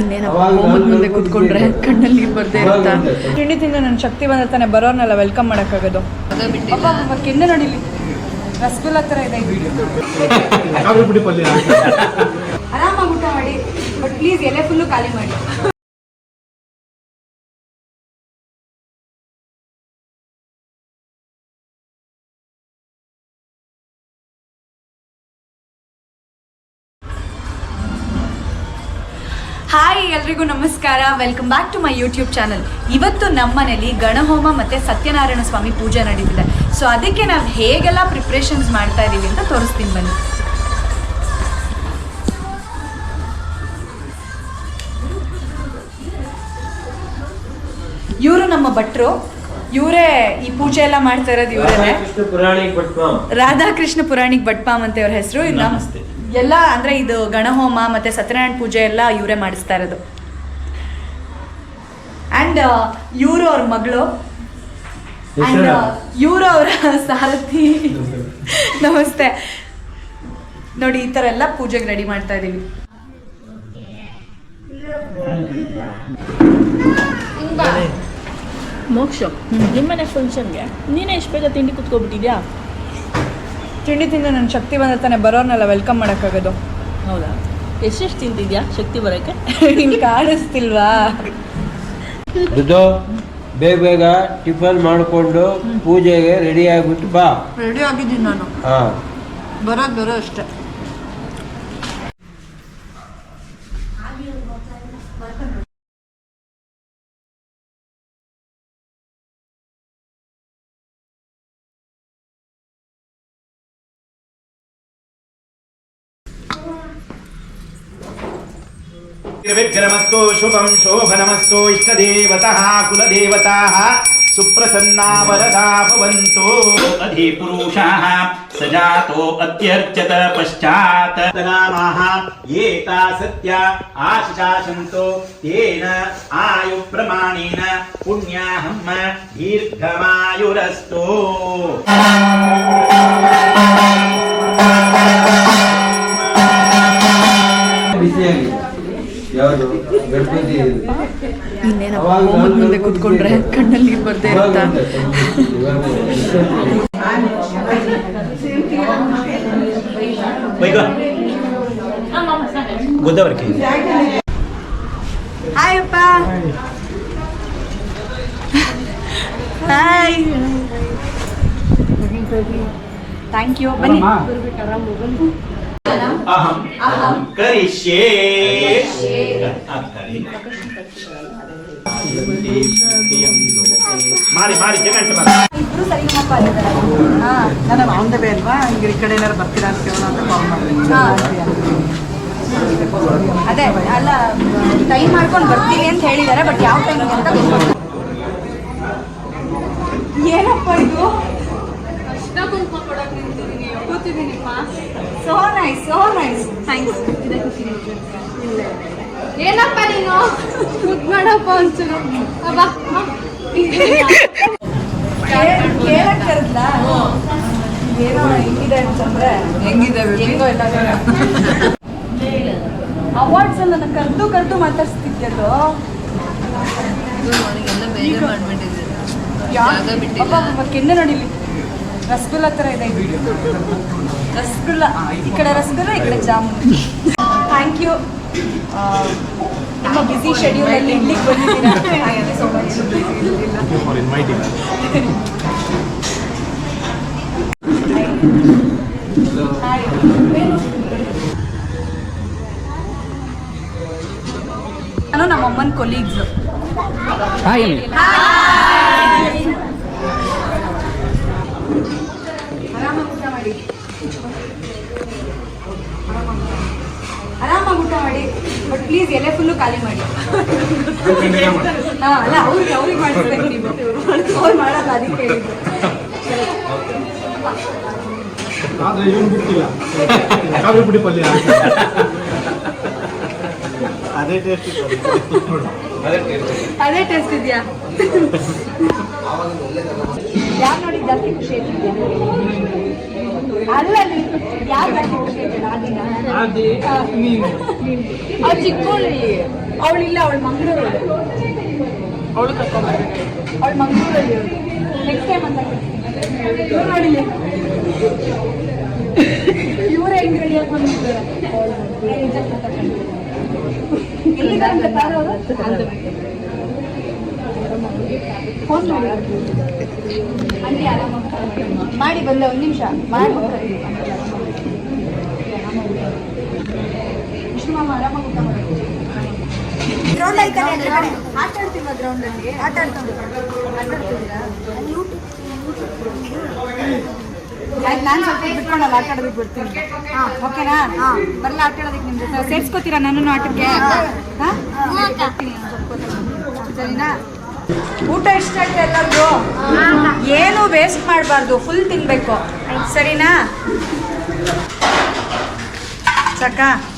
ಇನ್ನೇನಪ್ಪ ಹೋಮದ ಮುಂದೆ ಕೂತ್ಕೊಂಡ್ರೆ ಕಣ್ಣಲ್ಲಿ ನೀರು ಬರ್ದೇ ಇರುತ್ತಾ? ತಿಂಡಿ ತಿಂದು ನನ್ನ ಶಕ್ತಿ ಬಂದ್ರೆ ತಾನೆ ಬರೋರ್ನೆಲ್ಲ ವೆಲ್ಕಮ್ ಮಾಡೋಕ್ಕಾಗೋದು. ಅಪ್ಪ ಅಪ್ಪ ಕೆನ್ನೆ ನೋಡಿ ಇಲ್ಲಿ ರಸಗುಲ್ಲ ಥರ ಇದೆ ಆರಾಮಾಗಿ ಊಟ ಮಾಡಿ ಬಟ್ ಪ್ಲೀಸ್ ಎಲೆ ಫುಲ್ಲು ಖಾಲಿ ಮಾಡಿ. ಹಾಯ್ ಎಲ್ರಿಗೂ ನಮಸ್ಕಾರ. Welcome back to my YouTube channel ಇವತ್ತು ನಮ್ಮನೇಲಿ ಗಣಹೋಮ ಮತ್ತು ಸತ್ಯನಾರಾಯಣ ಸ್ವಾಮಿ ಪೂಜೆ ನಡೀತಿದೆ. ಸೊ ಅದಕ್ಕೆ ನಾವು ಹೇಗೆಲ್ಲ ಪ್ರಿಪ್ರೇಷನ್ಸ್ ಮಾಡ್ತಾ ಇದ್ದೀವಿ ಅಂತ ತೋರಿಸ್ತೀನಿ ಬನ್ನಿ. ಇವರು ನಮ್ಮ ಭಟ್ರು. ಇವರೇ ಈ ಪೂಜೆ ಎಲ್ಲ ಮಾಡ್ತಾ ಇರೋದು ಇವರೇ ರಾಧಾಕೃಷ್ಣ ಪುರಾಣಿಕ್ ಭಟ್ಪಾಮ್ ಅಂತ ಇವ್ರ ಹೆಸರು. ನಮಸ್ತೆ. ಎಲ್ಲ ಅಂದ್ರೆ ಇದು ಗಣಹೋಮ ಮತ್ತೆ ಸತ್ಯನಾರಾಯಣ ಪೂಜೆ ಎಲ್ಲ ಇವರೇ ಮಾಡಿಸ್ತಾ ಇರೋದು. ಅಂಡ್ ಇವರು ಅವ್ರ ಮಗಳು. ಅಂಡ್ ಇವರು ಅವರ ಸಾರಥಿ. ನಮಸ್ತೆ. ನೋಡಿ ಈ ತರ ಎಲ್ಲ ಪೂಜೆಗೆ ರೆಡಿ ಮಾಡ್ತಾ ಇದೀವಿ. ಮೋಕ್ಷ. ನಿಮ್ಮನೆ ಫಂಕ್ಷನ್ಗೆ ನೀನೇ ಎಷ್ಟು ಬೇಗ ತಿಂಡಿ ಕುತ್ಕೊಬಿಟ್ಟಿದ್ಯಾ? ತಿಂಡಿ ತಿಂದು ನನ್ನ ಶಕ್ತಿ ಬಂದ್ರೆ ತಾನೆ ಬರೋರ್ನೆಲ್ಲ ವೆಲ್ಕಮ್ ಮಾಡೋಕ್ಕಾಗೋದು. ಹೌದಾ? ಎಷ್ಟೆಷ್ಟು ತಿಂತಿದ್ಯಾ ಶಕ್ತಿ ಬರೋಕ್ಕೆ ನಿಮ್ಗೆ ಕಾಣಿಸ್ತಿಲ್ವಾ? ಬೇಗ ಬೇಗ ಟಿಫನ್ ಮಾಡಿಕೊಂಡು ಪೂಜೆಗೆ ರೆಡಿ ಆಗಿಬಿಟ್ಟು ಬಾ. ರೆಡಿ ಆಗಿದ್ದೀನಿ ನಾನು. ಹಾಂ. ಬರೋದು ಬರೋ ಅಷ್ಟೇ. निर्विघ्नमस्तु शुभं शोभनमस्तु इष्टदेवतः कुलदेवताः सुप्रसन्ना वरदा भवन्तु। अधिपुरुषाः सजातो अत्यर्चत पश्चात्। नामाः एता सत्या आशिषासन्तो तेन आयुप्रमाणेन पुण्याहं दीर्घमायुरस्तु। ಇನ್ನೇನಪ್ಪ? ಹೋಮದ ಮುಂದೆ ಕೂತ್ಕೊಂಡ್ರೆ ಕಣ್ಣಲ್ಲಿ ನೀರು ಬರ್ದೇ ಇರುತ್ತಾ? ವೈಗ ಗೊದ್ದವರ್ಕಿ ಹಾಯ್ ಅಪ್ಪ. ಹಾಯ್ ಥ್ಯಾಂಕ್ ಯು ಬನ್ನಿ. ಅಹಂ. ಅಹಂ. ಕರಿಷ್ಯೇ. ಆಗ್ತದೆ. ಮಾಡಿ ಮಾಡಿ ಜಗಂಟ ಮಾಡಿ. ಇಬ್ರು ಸರಿಗಮಪ್ಪ ಆಗಿದ್ದಾರೆ ಹಾಂ ನಾನು ಆನ್ ದ ವೇ ಅಲ್ವಾ ಹಿಂಗೆ ಈ ಕಡೆ ಏನಾರು ಬರ್ತೀರಾ ಅಂತ ಕೇಳೋಣ ಅಂತ ಕಾಲ್ ಮಾಡಿದೆ. ಅದೇ ಅಲ್ಲ ಟೈಮ್ ಮಾಡ್ಕೊಂಡು ಬರ್ತೀನಿ ಅಂತ ಹೇಳಿದ್ದಾರೆ ಬಟ್ ಯಾವ ಟೈಮ್ ಅಂತ ಗೊತ್ತಿಲ್ಲ. ಏನಪ್ಪ ಇದು? So nice so nice thanks ಏನಪ್ಪ ನೀನು? ಮುದ್ ಮಾಡಪ್ಪ ಒಂಚೂರು. ಅಬ್ಬಾ ಕೇಳಕ್ ಕರೆದ್ಲ ಏನೋ ಹೆಂಗಿದೆ ಅಂತಂದ್ರೆ ಹೆಂಗಿದೆ ಹೆಂಗೋ ಎಲ್ಲ ಅವಾರ್ಡ್ಸ್ ನನ್ನ ಕರೆದು ಕರೆದು ಮಾತಾಡ್ಸ್ತಿದ್ಯದು ಕೆನ್ನೆ ನೋಡಿ ಇಲ್ಲಿ ರಸಗುಲ್ಲ ಥರ ಇದೆ. ರಸಗುಲ್ಲ ಈ ಕಡೆ ರಸಗುಲ್ಲ ಈ ಕಡೆ ಜಾಮೂನ್. ಥ್ಯಾಂಕ್ ಯು ನಿಮ್ಮ ಬ್ಯುಸಿ ಶೆಡ್ಯೂಲಲ್ಲಿ ಅಲ್ಲಿ ಬಂದಿದ್ದೀರಾ? Thank you so much hi ನಾನು ನಮ್ಮ ಅಮ್ಮನ ಕೊಲೀಗ್ಸ್ ಆರಾಮಾಗಿ ಊಟ ಮಾಡಿ ಆರಾಮಾಗಿ ಊಟ ಮಾಡಿ ಬಟ್ ಪ್ಲೀಸ್ ಎಲೆ ಫುಲ್ಲು ಖಾಲಿ ಮಾಡಿ ಹಾ ಅಲ್ಲ ಅವ್ರಿಗೆ ಅವ್ರಿಗೆ ಅವ್ರು ಮಾಡಲ್ಲ ಅದಕ್ಕೆ ಹೇಳಿದ್ದು. ಆದ್ರೆ ಇವನು ಬಿಟ್ಟಿಲ್ಲ ಕಾಫಿ ಪುಡಿ ಪಲ್ಯ ಅದೇ ಟೇಸ್ಟ್ ಅದೇ. ಟೇಸ್ಟ್ ಇದೆಯಾ? ಯಾರು ನೋಡಿ ಜಾಸ್ತಿ ಖುಷಿ ಆಯ್ತು ಅಲ್ಲ ಯಾರು ಆದಿ ನೀನು. ಅವ್ಳು ಚಿಕ್ಕವಳಿ ಅವಳಿಲ್ಲ ಅವಳು ಮಂಗಳೂರು. ಅವಳು ಕರ್ಕೊಂಡ್ಬರ್ಬೇಕು ಅವಳು ಮಂಗಳೂರಲ್ಲಿ ನೆಕ್ಸ್ಟ್ ಟೈಮ್ ಅಂತ ಇವ್ರು ಇವರೇ ಹೆಂಗ್ ರೆಡಿ ಆಗಿ ಬಂದಿದ್ದಾರೆ ಎಲ್ಲಿದ್ದಾರೆ ತಾರು ಅವರು? ಫೋನ್ ಮಾಡಿ. ಆಂಟಿ ಆರಾಮ ಮಾಡಿ ಬಂದೆ ಒಂದು ನಿಮಿಷ. ಮಾಡಿ ವಿಷ್ಣು ಮಾಮ ಆರಾಮಾಗಿ ಊಟ ಮಾಡಿ ಗ್ರೌಂಡ್ ನಾನು ಓಕೆನಾ? ಬರಲ್ಲ ಆಟಕ್ಕೆ? ಹಾಂ? ಸರಿನಾ? ಊಟ ಇಷ್ಟ ಏನು ವೇಸ್ಟ್ ಮಾಡಬಾರ್ದು ಫುಲ್ ತಿನ್ಬೇಕು. ಸರಿನಾ? 干。